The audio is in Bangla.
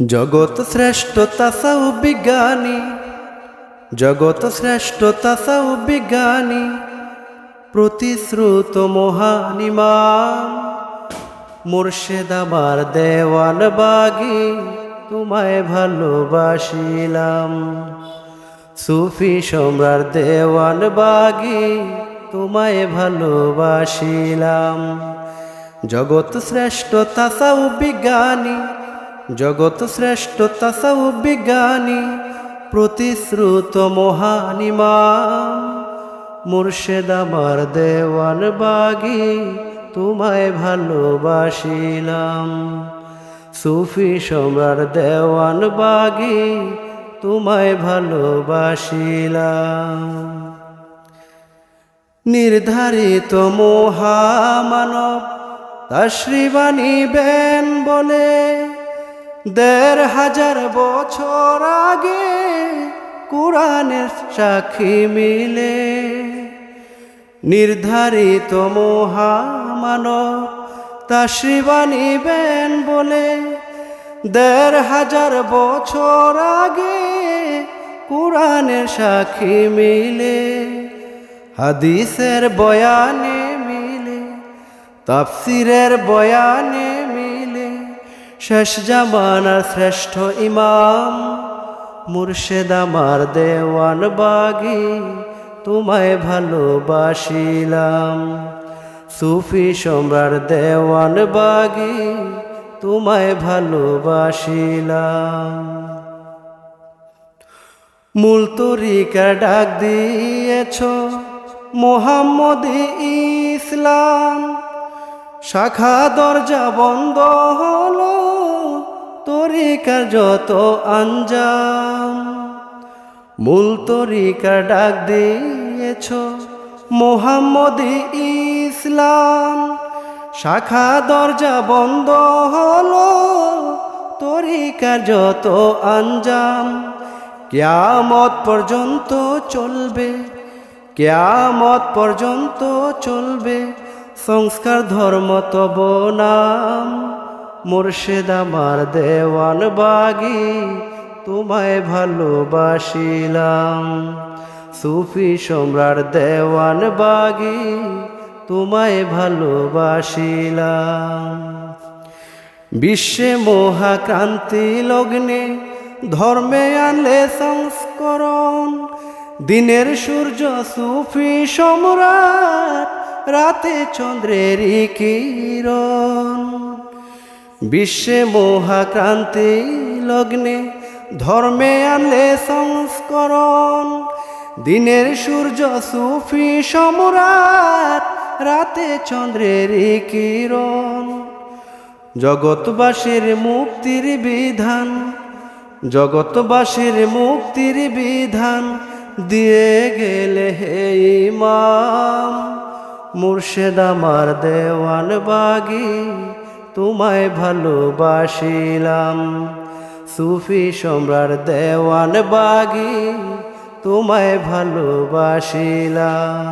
জগৎ শ্রেষ্ঠ তাসাউ বিজ্ঞানী। জগৎ শ্রেষ্ঠ তাসাউ বিজ্ঞানী। প্রতিশ্রুত মহানিমাম মুর্শেদ আমার দেওয়ান বাগি, তোমায় ভালোবাসিলাম। সুফি সম্রাট দেওয়ান বাগি, তোমায় ভালোবাসিলাম। জগৎ শ্রেষ্ঠ তাসাউ বিজ্ঞানী। জগৎ শ্রেষ্ঠ তাসাউ বিজ্ঞানী প্রতিশ্রুত মহানিমাম মুর্শেদ আমার দেওয়ান বাগি, তোমায় ভালোবাসিলাম। সুফি সম্রাট দেওয়ান বাগি, তোমায় ভালোবাসিলাম। নির্ধারিত মহামানব তাশ্রীবাণী বেন বলে দেড় হাজার বছর আগে কোরআনের সাক্ষী মিলে। নির্ধারিত মহামানব বেন বলে, দেড় হাজার বছর আগে কোরআনের সাক্ষী মিলে। হাদিসের বয়ানে মিলে, তাফসিরের বয়ানে শেষ জামানার শ্রেষ্ঠ ইমাম। মুর্শেদ আমার দেওয়ান বাগি, তোমায় ভালোবাসিলাম। সুফি সম্রাট দেওয়ান বাগি, তোমায় ভালোবাসিলাম। মূল তরিকার ডাক দিয়েছ, মোহাম্মদ ইসলাম। শাখা দরজা বন্ধ হলো তরিকার যত আঞ্জাম, মূল তরিকার ডাক দিয়েছ মোহাম্মদ ইসলাম। শাখা দরজা বন্ধ হলো, তরিকার যত আঞ্জাম। কেয়ামত পর্যন্ত চলবে, কেয়ামত পর্যন্ত চলবে, সংস্কার ধর্ম তব নাম। মুর্শেদ আমার দেওয়ান বাগি, তোমায় ভালোবাসিলাম। সুফি সম্রাট দেওয়ান বাগি, তোমায় ভালোবাসিলাম। বিশ্বে মহাক্রান্তি লগ্নে ধর্মে আনলে সংস্করণ, দিনের সূর্য সুফি সম্রাট, রাতে চন্দ্রের কিরণ। বিশ্বে মহাক্রান্তি লগ্নে ধর্মে আনলে সংস্করণ। দিনের সূর্য সুফি সম্রাট, রাতে চন্দ্রের কিরণ। জগৎবাসীর মুক্তির বিধান, জগৎবাসীর মুক্তির বিধান দিয়ে গেলে হে ইমাম। মুর্শেদ আমার দেওয়ান বাগি তোমায় ভালোবাসিলাম। সুফি সম্রাট দেওয়ান বাগি তোমায় ভালোবাসিলাম।